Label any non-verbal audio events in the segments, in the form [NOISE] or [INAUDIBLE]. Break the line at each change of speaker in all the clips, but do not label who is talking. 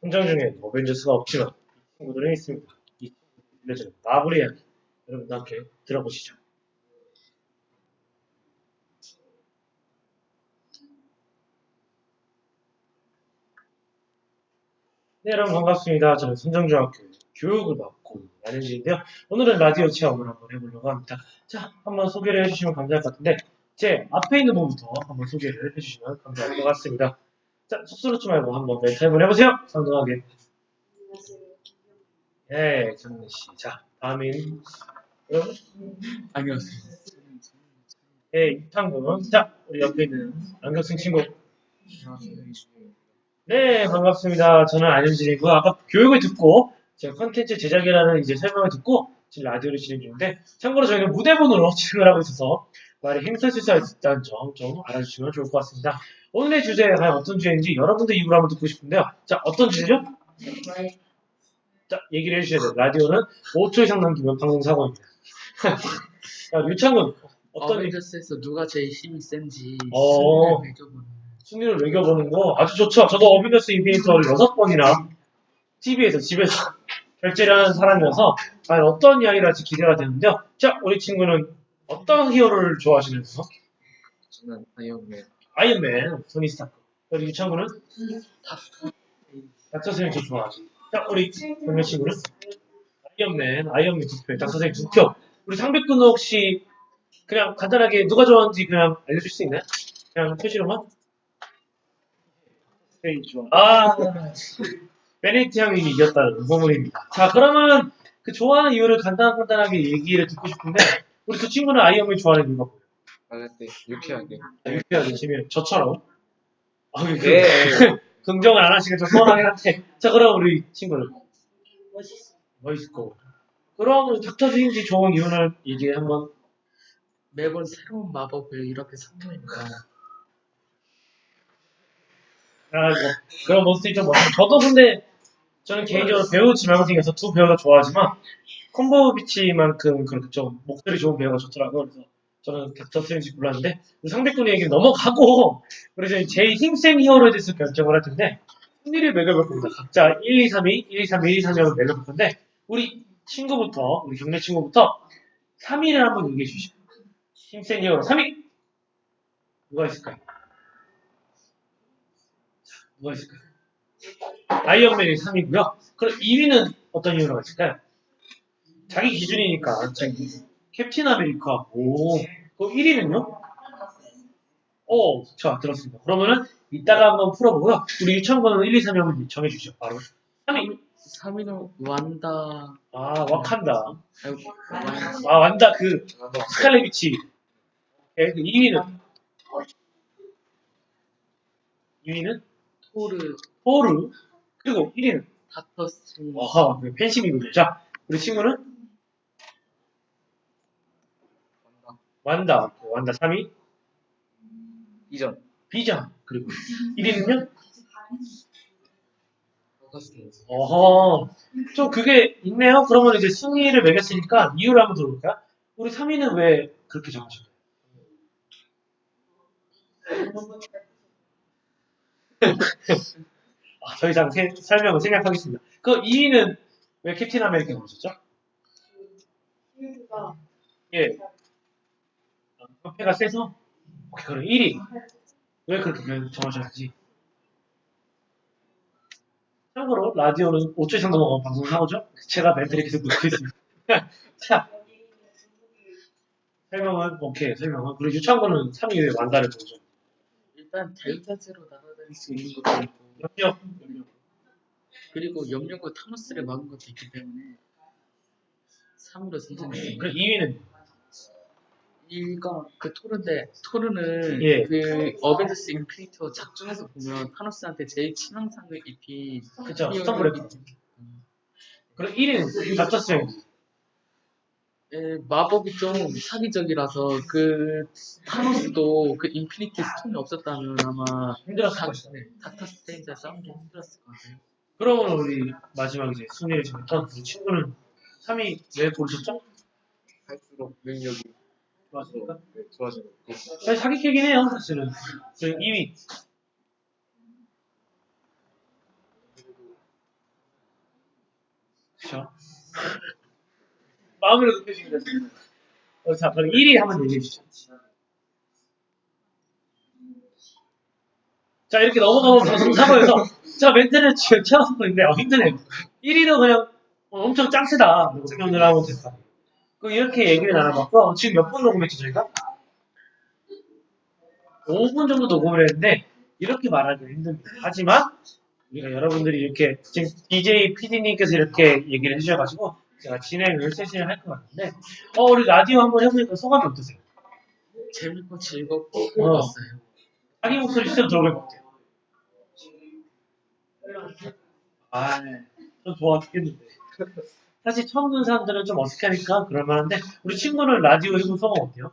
현장 중에 어벤져스가 없지만 이 친구들은 있습니다. 이 들려주는 마블의 이야기 여러분과 함께 들어보시죠. 네, 여러분 반갑습니다. 저는 순정중학교 교육을 맡고 있는 안현진인데요. 오늘은 라디오 체험을 한번 해보려고 합니다. 자, 한번 소개를 해주시면 감사할 것 같은데 제 앞에 있는 분부터 한번 소개를 해주시면 감사할 것 같습니다. 자, 쑥스럽지 말고 한번 멘트 한번 해보세요. 상당하게. 네, 정민 씨. 자, 다음인 여러분.
안녕하세요.
네, 이창군. 자, 우리 옆에 있는 안경쓴 친구. 네, 반갑습니다. 저는 안현진이고 아까 교육을 듣고 제가 컨텐츠 제작이라는 이제 설명을 듣고 지금 라디오를 진행 중인데 참고로 저희는 무대본으로 [LAUGHS] 진행을 하고 있어서 말이 행사실수가 있다는 점 좀 알아주시면 좋을 것 같습니다. 오늘의 주제가 과연 어떤 주제인지 여러분들 입으로 한번 듣고 싶은데요. 자, 어떤 주제죠? 자, 얘기를 해주셔야 돼요. 라디오는 5초 이상 남기면 방송 사고입니다. [LAUGHS] 자, 유창군 어떤 얘기-
어벤져스에서 누가 제일 힘이 센지
어.
승리를 매겨보는
순위를 매겨보는 거 아주 좋죠. 저도 어비더스 인피니터를 여섯 번이나 TV에서 집에서 결제를 하는 사람이어서 과연 어떤 이야기를 할지 기대가 되는데요. 자, 우리 친구는 어떤 히어로를 좋아하시면서
저는 아이언맨
아이언맨, 토니 스타크. 그리고 유창구는 닥터 선생님 저 좋아하지. 자, 우리 동료 친구는 아이언맨, 아이언맨 두 표, 닥터 선생님 두 표. 우리 상백군 혹시 그냥 간단하게 누가 좋아하는지 그냥 알려줄 수 있나요? 그냥 표시로만?
스페인 좋아.
아, [LAUGHS] 베네트 형님이 이겼다는 소문입니다. 자, 그러면 그 좋아하는 이유를 간단간단하게 얘기를 듣고 싶은데, 우리 그 친구는 아이언맨 좋아하는 이유가 뭐예요?
말할 때 유쾌하게
유쾌하게 치면 저처럼. 아, 그,
네. [LAUGHS]
긍정을 안 하시면 좀 서운하긴 한데. 자, 그럼 우리 친구는 멋있고. 그럼 우리 닥터 스인지 좋은 이유를 얘기 한번.
매번 새로운 마법을 이렇게 선보인다.
아, 뭐, 그런 모습이 좀 멋있어. 저도 근데, 저는 개인적으로 배우 지망생에서 두 배우 다 좋아하지만, 콤보 비치만큼 그렇게 좀 목소리 좋은 배우가 좋더라고요. 그래서 저는 닥터 스트레인지 골랐는데 상대꾼의 얘기는 넘어가고 [LAUGHS] 그래서 제일 힘센 히어로에 대해서 결정을 할 텐데 순위를 매겨볼 겁니다. 각자 1, 2, 3, 2, 1, 2, 3, 1, 2, 3, 2로 매겨볼 건데 우리 친구부터 우리 경례 친구부터 3위를 한번 얘기해 주시죠. 힘센 히어로 3위 누가 있을까요? 자, 누가 있을까요? 아이언맨이 3위고요. 그럼 2위는 어떤 이유가 있을까요? 자기 기준이니까 자기 캡틴 아메리카. 오. 그럼 1위는요? 오, 자 들었습니다. 그러면은 이따가 한번 풀어보고요. 우리 유창번은 1, 2, 3위 한번 정해주죠. 바로. 3위.
3위는 완다.
아 와칸다.
아
완다. 그 스칼렛 비치. 네, 그 2위는? 2위는?
토르,
포르. 그리고 1위는?
닥터 스트레인지,
그 팬심이군요. 자 우리 친구는
완다.
완다 완다 3위
이전.
비자 그리고 1위는요?
닥터 스트레인지.
어허, 좀 그게 있네요. 그러면 이제 순위를 매겼으니까 이유를 한번 들어볼까요? 우리 3위는 왜 그렇게 정하신 거예요? [LAUGHS] 아, 더 이상 세- 설명을 생략하겠습니다. 그 2위는 왜 캡틴 아메리카 고르셨죠? 예. 아, 협회가 세서? 오케이, 그럼 1위. 왜 그렇게 정하셨는지. 참고로 라디오는 5초 이상 넘어가면 방송을 하고죠. 제가 멘트를 계속 놓고 있습니다. [LAUGHS] 자, 설명은 오케이 설명은 그리고 유창구는 3위 왜 완다를 보죠.
일단 델타제로 날아다닐 수 있는 것도 있고
염력
그리고 염료고 타노스를 막은 것도 있기 때문에 3위로 선정했습니다.
그리고 2위는
1가 그 토르인데 토르는
예.
그 어벤져스 인피니터 작중에서 보면 타노스한테 제일 치명상을 입힌
그쵸.
때문에
그리고 1위는 닥터 스트레인지.
예, 마법이 좀 사기적이라서 그 타노스도 그 인피니티 스톤이 없었다면 아마
힘들었을
닥,
것이다.
네, 닥터 스트레인지와 싸우기 힘들었을 것 같아요.
그러면 우리 마지막 이제 순위를 정했던 우리 친구는 3위 왜 고르셨죠?
할수록 능력이
좋았습니까?
네, 좋아지고
사실 사기캐긴 해요 사실은. 그리고 2위 그렇죠. 마음으로 느껴지는 거죠. 어, 자, 그럼 1위 한번 얘기해 주시죠. 자, 이렇게 넘어가면 방송 사고에서 자, 멘트는 지금 채워서 있는데 어, 힘드네요. 1위도 그냥 어, 엄청 짱세다. 오늘 하면 됐다. 그 이렇게 얘기를 나눠봤고 지금 몇 분 녹음했죠 저희가? 5분 정도 녹음을 했는데 이렇게 말하기는 힘듭니다. 하지만 우리가 여러분들이 이렇게 지금 DJ PD님께서 이렇게 얘기를 해주셔가지고 제가 진행을 세션을 할 것 같은데 어 우리 라디오 한번 해보니까 소감이 어떠세요?
재밌고 즐겁고
어.
즐거웠어요.
자기 목소리 직접 들어보면 어때요? 아, 좀 좋아 죽겠는데. 사실 처음 듣는 사람들은 좀 어색하니까 그럴만한데 우리 친구는 라디오 해본 소감 어때요?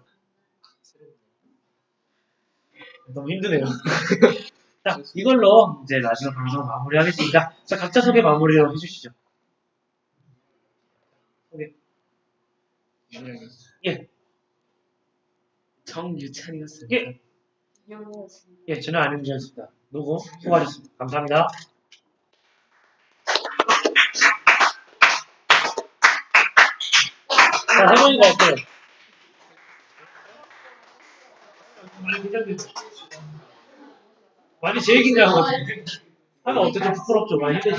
너무 힘드네요. [LAUGHS] 자, 이걸로 이제 라디오 방송 마무리하겠습니다. 자, 각자 소개 마무리로 해주시죠. 소개. 예,
정유찬이었습니다.
예, 예, 저는 안윤지였습니다. 누구? 수고하셨습니다. 감사합니다. 자, 해보니까 어때요? 많이 긴장됐죠? 많이 제 얘기인가 하고 하면 어때 좀 부끄럽죠? 많이 힘드시